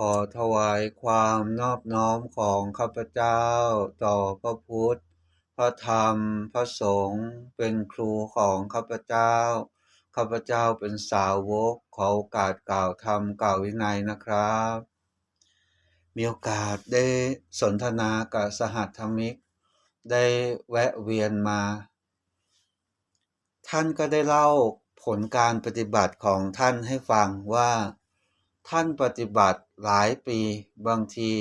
ขอถวายความนอบน้อมของข้าพเจ้า ต่อพระพุทธ พระธรรม พระสงฆ์เป็นครูของข้าพเจ้า ข้าพเจ้าเป็นสาวกขอโอกาสกล่าวธรรมกล่าววินัยนะครับ มีโอกาสได้สนทนากับสหัสธมิก ได้แวะเวียนมา ท่านก็ได้เล่าผลการปฏิบัติของท่านให้ฟังว่า ท่านปฏิบัติหลายปี บางที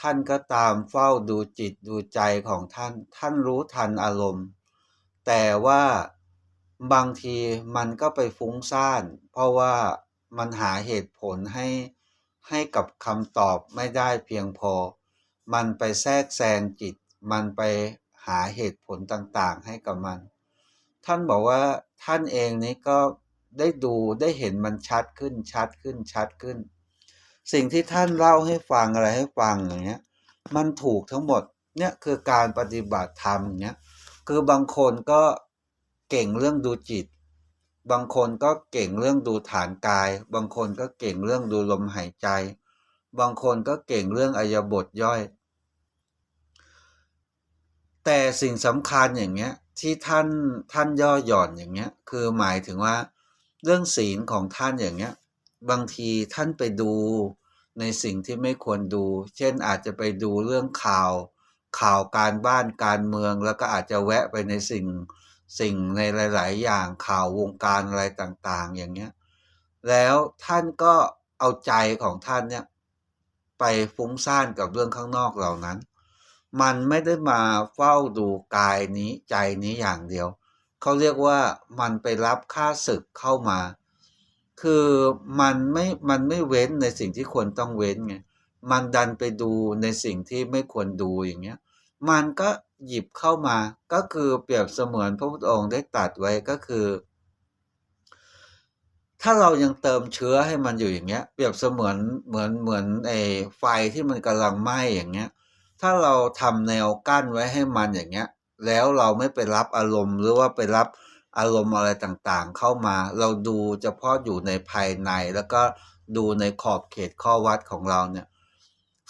ท่านก็ตามเฝ้าดูจิตดูใจของท่าน ท่านรู้ทันอารมณ์ แต่ว่าบางทีมันก็ไปฟุ้งซ่าน เพราะว่ามันหาเหตุผลให้ให้กับคำตอบไม่ได้เพียงพอ มันไปแทรกแซงจิต มันไปหาเหตุผลต่างๆให้กับมัน ท่านบอกว่าท่านเองนี้ก็ ได้ดูได้เห็นมันชัดขึ้นชัดขึ้นชัดขึ้น สิ่งที่ท่านเล่าให้ฟังอะไรให้ฟังอย่างเงี้ยมันถูกทั้งหมดเนี่ยคือการปฏิบัติธรรมอย่างเงี้ยคือบางคนก็เก่งเรื่องดูจิต บางคนก็เก่งเรื่องดูฐานกาย บางคนก็เก่งเรื่องดูลมหายใจ บางคนก็เก่งเรื่องอายบทย่อย แต่สิ่งสำคัญอย่างเงี้ยที่ท่านท่านย่อหย่อนอย่างเงี้ยคือหมายถึงว่า เรื่องศีลของท่านอย่างเงี้ย บางทีท่านไปดูในสิ่งที่ไม่ควรดู เช่นอาจจะไปดูเรื่องข่าว ข่าวการบ้านการเมือง แล้วก็อาจจะแวะไปในสิ่งสิ่งในหลาย ๆ อย่างข่าววงการอะไรต่าง ๆ อย่างเงี้ย แล้วท่านก็เอาใจของท่านเนี่ยไปฟุ้งซ่านกับเรื่องข้างนอกเหล่านั้น มันไม่ได้มาเฝ้าดูกายนี้ใจนี้อย่างเดียว เขาเรียกว่ามันไปรับค่าศึกเข้ามา คือมันไม่มันไม่เว้นในสิ่งที่ควรต้องเว้นไงมันดันไปดูในสิ่งที่ไม่ควรดูอย่างเงี้ย มันก็หยิบเข้ามาก็คือเปรียบเสมือนพระพุทธองค์ได้ตรัสไว้ก็คือ ถ้าเรายังเติมเชื้อให้มันอยู่อย่างเงี้ย เปรียบเสมือนเหมือนเหมือนไอ้ไฟที่มันกำลังไหม้อย่างเงี้ย ถ้าเราทำแนวกั้นไว้ให้มันอย่างเงี้ย แล้วเราไม่ไปรับอารมณ์หรือว่าไปรับอารมณ์อะไรต่างๆ เข้ามา เราดูเฉพาะอยู่ในภายในแล้วก็ดูในขอบเขตข้อวัดของเราเนี่ย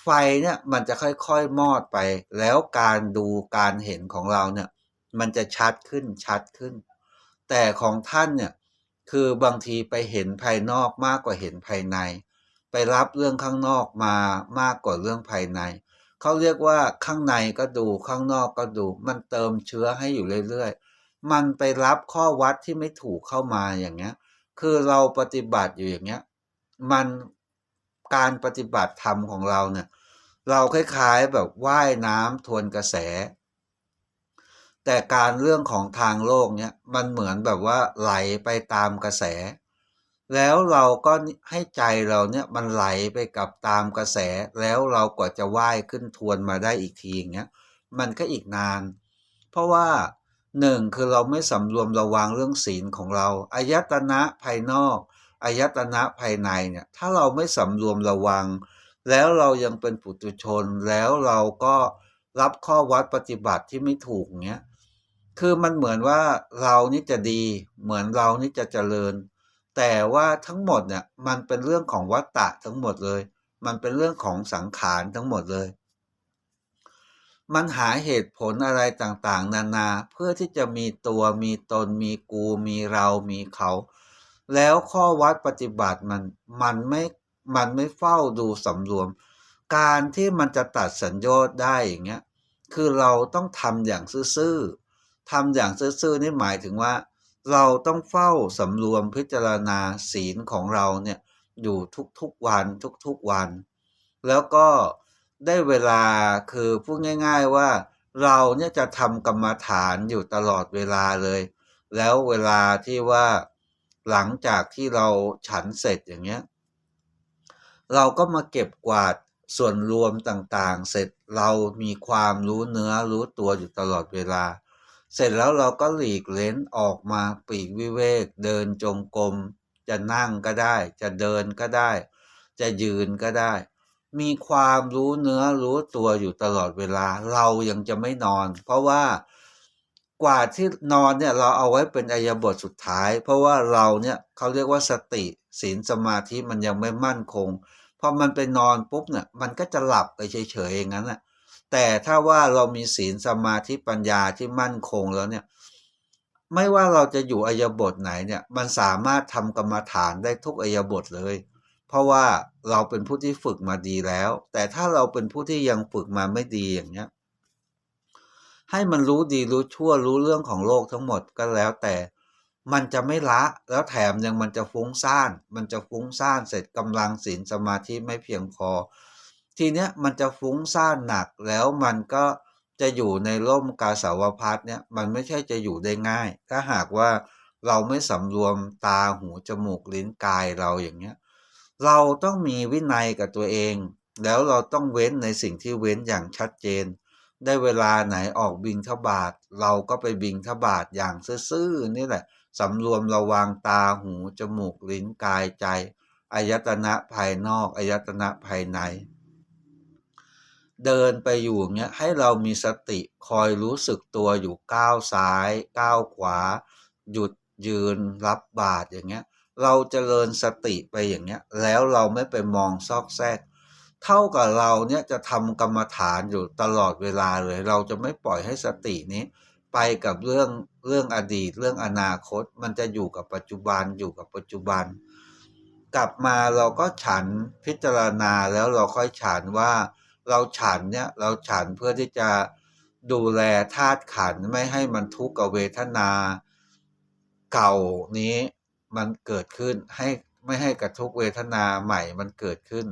ไฟเนี่ยมันจะค่อยๆมอดไป แล้วการดูการเห็นของเราเนี่ย มันจะชัดขึ้นชัดขึ้น แต่ของท่านเนี่ยคือบางทีไปเห็นภายนอกมากกว่าเห็นภายใน ไปรับเรื่องข้างนอกมามากกว่าเรื่องภายใน เขาเรียกว่าข้างในก็ดูข้างนอกก็ดู มันเติมเชื้อให้อยู่เรื่อยๆ มันไปรับข้อวัดที่ไม่ถูกเข้ามาอย่างเงี้ย คือเราปฏิบัติอยู่อย่างเงี้ย มันการปฏิบัติธรรมของเราเนี่ย เราคล้ายๆแบบว่ายน้ำทวนกระแส แต่การเรื่องของทางโลกเนี่ย มันเหมือนแบบว่าไหลไปตามกระแส แล้วเราก็ให้ใจเราเนี่ยมันไหลไปกับตามกระแสแล้วเรากว่าจะว่ายขึ้นทวนมาได้อีกทีอย่างเงี้ยมันก็อีกนาน เพราะว่าหนึ่งคือเราไม่สำรวมระวังเรื่องศีลของเราอายตนะภายนอกอายตนะภายในเนี่ยถ้าเราไม่สำรวมระวัง แล้วเรายังเป็นปุถุชนแล้วเราก็รับข้อวัดปฏิบัติที่ไม่ถูกเงี้ยคือมันเหมือนว่าเรานี่จะดี เหมือนเรานี่จะเจริญ แต่ว่าทั้งหมดเนี่ยมันเป็นเรื่องของวัตตะทั้งหมดเลย มันเป็นเรื่องของสังขารทั้งหมดเลย มันหาเหตุผลอะไรต่างๆ นานาเพื่อที่จะมีตัวมีตนมีกู มีเรา มีเขา แล้วข้อวัดปฏิบัติมันมันไม่มันไม่เฝ้าดูสำรวม การที่มันจะตัดสัญญาได้อย่างเงี้ยคือเราต้องทำอย่างซื่อๆทำอย่างซื่อๆนี่หมายถึงว่า เราต้องเฝ้าสำรวมพิจารณาศีลของเราเนี่ยอยู่ทุกๆวันทุกๆวัน แล้วก็ได้เวลาคือพูดง่าย ๆว่าเราเนี่ยจะทำกรรมฐานอยู่ตลอดเวลาเลย แล้วเวลาที่ว่าหลังจากที่เราฉันเสร็จอย่างเงี้ย เราก็มาเก็บกวาดส่วนรวมต่างๆ เสร็จเรามีความรู้เนื้อรู้ตัวอยู่ตลอดเวลา เสร็จแล้วเราก็หลีกเล้นออกมาปีกวิเวก เดินจงกรมจะนั่งก็ได้ จะเดินก็ได้ จะยืนก็ได้ มีความรู้เนื้อรู้ตัวอยู่ตลอดเวลา เรายังจะไม่นอน เพราะว่ากว่าที่นอนเนี่ยเราเอาไว้เป็นอายบทสุดท้าย เพราะว่าเราเนี่ยเขาเรียกว่าสติศีลสมาธิมันยังไม่มั่นคงพอมันไปนอนปุ๊บเนี่ยมันก็จะหลับไปเฉยๆอย่างนั้นแหละ แต่ถ้าว่าเรามีศีลสมาธิปัญญาที่มั่นคงแล้วเนี่ย ไม่ว่าเราจะอยู่อายบทไหนเนี่ย มันสามารถทำกรรมฐานได้ทุกอายบทเลย เพราะว่าเราเป็นผู้ที่ฝึกมาดีแล้ว แต่ถ้าเราเป็นผู้ที่ยังฝึกมาไม่ดีอย่างเนี้ย ให้มันรู้ดีรู้ชั่วรู้เรื่องของโลกทั้งหมดก็แล้วแต่มันจะไม่ละแล้วแถมยังมันจะฟุ้งซ่าน มันจะฟุ้งซ่านเสร็จกำลังศีลสมาธิไม่เพียงพอ ทีเนี้ยมันจะฟุ้งซ่านหนักแล้วมันก็จะอยู่ในร่มกาสาวพัดเนี่ยมันไม่ใช่จะอยู่ได้ง่าย ถ้าหากว่าเราไม่สำรวมตาหูจมูกลิ้นกายเราอย่างเงี้ยเราต้องมีวินัยกับตัวเอง แล้วเราต้องเว้นในสิ่งที่เว้นอย่างชัดเจน ได้เวลาไหนออกบิงทบาท เราก็ไปบิงทบาทอย่างซื่อๆนี่แหละสำรวมระวังตาหูจมูกลิ้นกายใจอายตนะภายนอกอายตนะภายใน เดินไปอยู่เงี้ยให้เรามีสติคอยรู้สึกตัวอยู่ก้าวซ้ายก้าวขวา หยุดยืนรับบาตรอย่างเงี้ย เราจเจริญสติไปอย่างเงี้ย แล้วเราไม่ไปมองซอกแซก เท่ากับเราเนี่ยจะทำกรรมฐานอยู่ตลอดเวลาเลย เราจะไม่ปล่อยให้สตินี้ ไปกับเรื่องเรื่องอดีต เรื่องอนาคต มันจะอยู่กับปัจจุบันอยู่กับปัจจุบัน กลับมาเราก็ฉันพิจารณาแล้วเราค่อยฉันว่า เราฉันเนี่ยเราฉันเพื่อที่จะดูแลธาตุขันไม่ให้มันทุกข์กับเวทนาเก่านี้มันเกิดขึ้นให้ไม่ให้กระทุกเวทนาใหม่มันเกิดขึ้น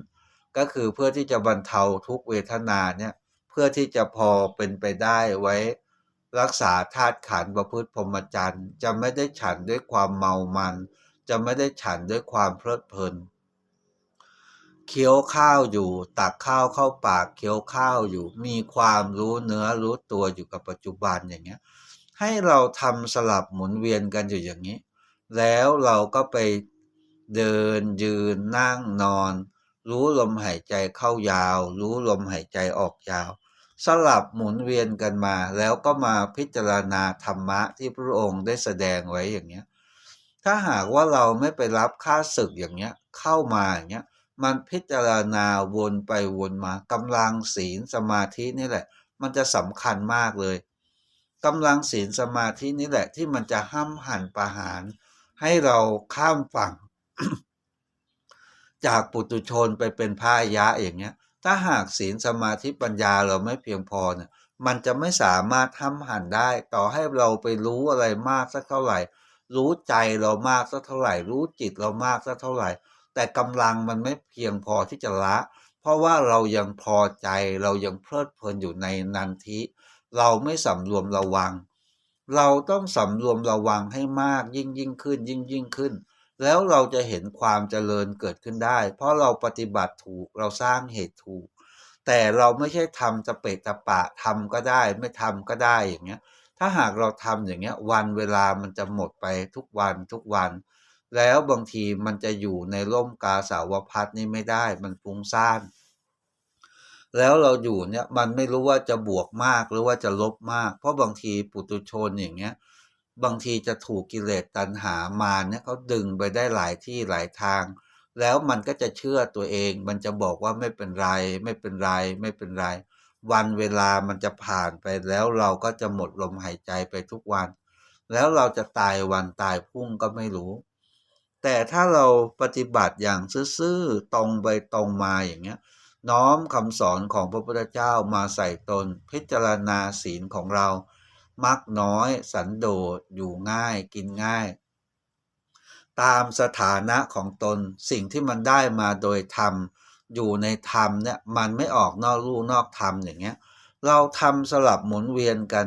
ก็คือเพื่อที่จะบรรเทาทุกเวทนาเนี่ยเพื่อที่จะพอเป็นไปได้ไว้ รักษาธาตุขันประพฤติพรหมจรรย์ จะไม่ได้ฉันด้วยความเมามัน จะไม่ได้ฉันด้วยความเพลิดเพลิน เคี้ยวข้าวอยู่ ตักข้าวเข้าปากเคี้ยวข้าวอยู่ มีความรู้เนื้อรู้ตัวอยู่กับปัจจุบันอย่างเงี้ย ให้เราทำสลับหมุนเวียนกันอยู่อย่างนี้ แล้วเราก็ไปเดินยืนนั่งนอน รู้ลมหายใจเข้ายาว รู้ลมหายใจออกยาว สลับหมุนเวียนกันมา แล้วก็มาพิจารณาธรรมะที่พระองค์ได้แสดงไว้อย่างเนี้ย ถ้าหากว่าเราไม่ไปรับค่าศึกอย่างเนี้ยเข้ามาอย่างเนี้ย มันพิจารณาวนไปวนมากำลังศีลสมาธินี่แหละ มันจะสำคัญมากเลยกำลังศีลสมาธินี่แหละ ที่มันจะห้ามหันประหาร ให้เราข้ามฝั่ง จากปุตุชนไปเป็นพายะอย่างเงี้ย ถ้าหากศีลสมาธิปัญญาเราไม่เพียงพอเนี่ยมันจะไม่สามารถทำหันได้ ต่อให้เราไปรู้อะไรมากสักเท่าไหร่ รู้ใจเรามากสักเท่าไหร่ รู้จิตเรามากสักเท่าไหร่ แต่กำลังมันไม่เพียงพอที่จะละ เพราะว่าเรายังพอใจเรายังเพลิดเพลินอยู่ในนันทิ เราไม่สำรวมระวัง เราต้องสำรวมระวังให้มากยิ่งยิ่งขึ้นยิ่งยิ่งขึ้น แล้วเราจะเห็นความเจริญเกิดขึ้นได้ เพราะเราปฏิบัติถูกเราสร้างเหตุถูก แต่เราไม่ใช่ทำจะเปตะปะทำก็ได้ไม่ทำก็ได้อย่างเงี้ยถ้าหากเราทำอย่างเงี้ยวันเวลามันจะหมดไปทุกวันทุกวัน แล้วบางทีมันจะอยู่ในร่มกาสาวพัดนี่ไม่ได้มันฟุ้งซ่านแล้วเราอยู่เนี่ยมันไม่รู้ว่าจะบวกมากหรือว่าจะลบมาก เพราะบางทีปุตุชนอย่างเงี้ยบางทีจะถูกกิเลสตัณหามาเนี่ยเขาดึงไปได้หลายที่หลายทาง แล้วมันก็จะเชื่อตัวเอง มันจะบอกว่าไม่เป็นไร ไม่เป็นไร ไม่เป็นไร วันเวลามันจะผ่านไปแล้วเราก็จะหมดลมหายใจไปทุกวัน แล้วเราจะตายวันตายพรุ่งก็ไม่รู้ แต่ถ้าเราปฏิบัติอย่างซื่อๆตรงไปตรงมาอย่างเงี้ย น้อมคำสอนของพระพุทธเจ้ามาใส่ตนพิจารณาศีลของเรา มักน้อยสันโดษอยู่ง่ายกินง่าย ตามสถานะของตนสิ่งที่มันได้มาโดยธรรม อยู่ในธรรมเนี่ยมันไม่ออกนอกลู่นอกธรรมอย่างเงี้ย เราทำสลับหมุนเวียนกัน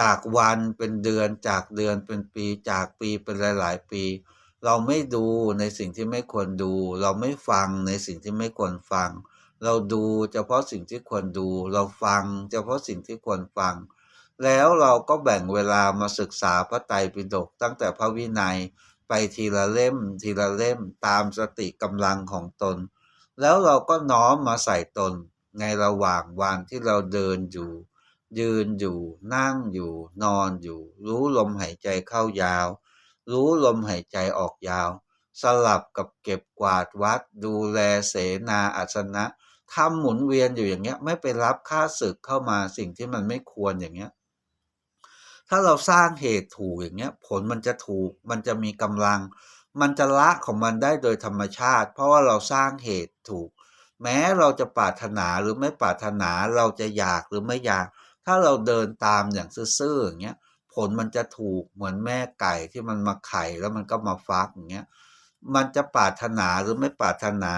จากวันเป็นเดือนจากเดือนเป็นปี จากปีเป็นหลาย ๆ ปี เราไม่ดูในสิ่งที่ไม่ควรดู เราไม่ฟังในสิ่งที่ไม่ควรฟัง เราดูเฉพาะสิ่งที่ควรดู เราฟังเฉพาะสิ่งที่ควรฟัง แล้วเราก็แบ่งเวลามาศึกษาพระไตรปิฎกตั้งแต่พระวินัยไปทีละเล่ม ทีละเล่มตามสติกำลังของตน แล้วเราก็น้อมมาใส่ตนในระหว่างวันที่เราเดินอยู่ ยืนอยู่ นั่งอยู่ นอนอยู่ รู้ลมหายใจเข้ายาว รู้ลมหายใจออกยาว สลับกับเก็บกวาดวัด ดูแลเสนาอาสนะทำหมุนเวียนอยู่อย่างเงี้ย ไม่ไปรับค่าศึกเข้ามาสิ่งที่มันไม่ควรอย่างเงี้ย ถ้าเราสร้างเหตุถูกอย่างเงี้ย ผลมันจะถูก มันจะมีกำลัง มันจะละของมันได้โดยธรรมชาติ เพราะว่าเราสร้างเหตุถูก แม้เราจะปรารถนาหรือไม่ปรารถนาเราจะอยากหรือไม่อยาก ถ้าเราเดินตามอย่างซื่อๆอย่างเงี้ยผลมันจะถูกเหมือนแม่ไก่ที่มันมาไข่แล้วมันก็มาฟักอย่างเงี้ยมันจะปรารถนาหรือไม่ปรารถนา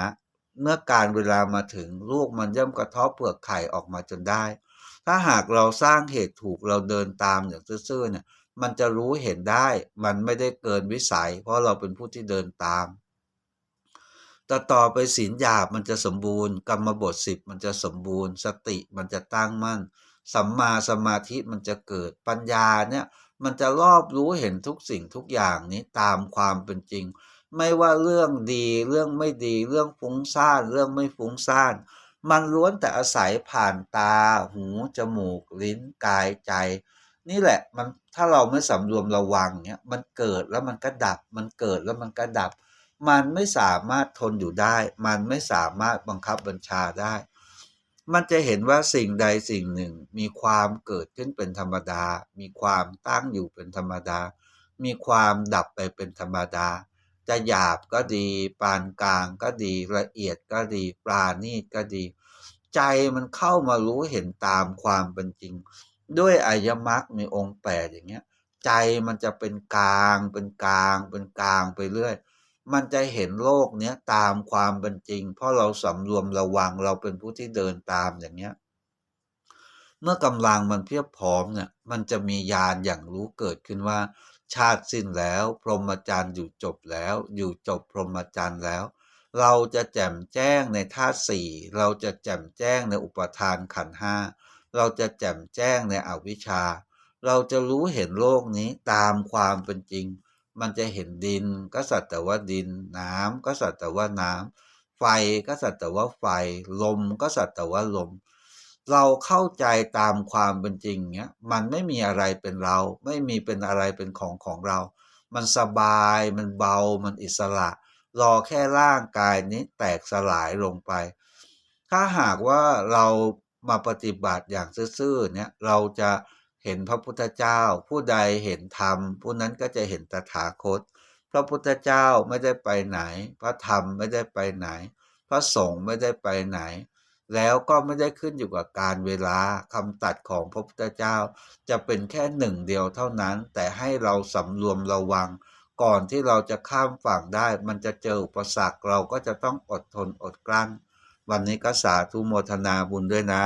เมื่อการเวลามาถึงลูกมันย่อมกระเทาะเปลือกไข่ออกมาจนได้ ถ้าหากเราสร้างเหตุถูกเราเดินตามอย่างซื่อๆเนี่ยมันจะรู้เห็นได้ มันไม่ได้เกินวิสัย เพราะเราเป็นผู้ที่เดินตามต่ต่อไปศีลหยาบมันจะสมบูรณ์ กรรมบทสิบมันจะสมบูรณ์ สติมันจะตั้งมั่น สัมมาสมาธิมันจะเกิดปัญญาเนี่ยมันจะรอบรู้เห็นทุกสิ่งทุกอย่างนี้ตามความเป็นจริง ไม่ว่าเรื่องดีเรื่องไม่ดีเรื่องฟุ้งซ่านเรื่องไม่ฟุ้งซ่านมันล้วนแต่อาศัยผ่านตา หูจมูก ลิ้นกายใจ นี่แหละมันถ้าเราไม่สำรวมระวังเนี่ยมันเกิดแล้วมันก็ดับ มันเกิดแล้วมันก็ดับ มันไม่สามารถทนอยู่ได้ มันไม่สามารถบังคับบัญชาได้ มันจะเห็นว่าสิ่งใดสิ่งหนึ่งมีความเกิดขึ้นเป็นธรรมดา มีความตั้งอยู่เป็นธรรมดา มีความดับไปเป็นธรรมดา จะหยาบก็ดี ปานกลางก็ดีละเอียดก็ดี ปราณีตก็ดี ใจมันเข้ามารู้เห็นตามความเป็นจริง ด้วยอายมรรคมีองค์แปดอย่างเงี้ย ใจมันจะเป็นกลางเป็นกลางเป็นกลางไปเรื่อย มันจะเห็นโลกเนี้ยตามความเป็นจริง เพราะเราสำรวมระวังเราเป็นผู้ที่เดินตามอย่างเงี้ย เมื่อกำลังมันเพียบพร้อมเนี่ยมันจะมีญาณอย่างรู้เกิดขึ้นว่า ชาติสิ้นแล้ว พรหมจรรย์อยู่จบแล้ว อยู่จบพรหมจรรย์แล้ว เราจะแจ่มแจ้งในธาตุสี่เราจะแจ่มแจ้งในอุปทานขันห้าเราจะแจ่มแจ้งในอวิชชา เราจะรู้เห็นโลกนี้ตามความเป็นจริง มันจะเห็นดินก็สัตว์แต่ว่าดิน น้ำก็สัตว์แต่ว่าน้ำไฟก็สัตว์แต่ว่าไฟ ลมก็สัตว์แต่ว่าลม เราเข้าใจตามความเป็นจริงเนี้ยมันไม่มีอะไรเป็นเรา ไม่มีเป็นอะไรเป็นของของเรา มันสบายมันเบามันอิสระ รอแค่ร่างกายนี้แตกสลายลงไป ถ้าหากว่าเรามาปฏิบัติอย่างซื่อๆเนี่ยเราจะ เห็นพระพุทธเจ้า ผู้ใดเห็นธรรม ผู้นั้นก็จะเห็นตถาคต พระพุทธเจ้าไม่ได้ไปไหน พระธรรมไม่ได้ไปไหน พระสงฆ์ไม่ได้ไปไหน แล้วก็ไม่ได้ขึ้นอยู่กับการเวลาคำตัดของพระพุทธเจ้า จะเป็นแค่หนึ่งเดียวเท่านั้น แต่ให้เราสำรวมระวัง ก่อนที่เราจะข้ามฝั่งได้ มันจะเจออุปสรรคเราก็จะต้องอดทนอดกลั้น วันนี้ก็สาธุโมทนาบุญด้วยนะ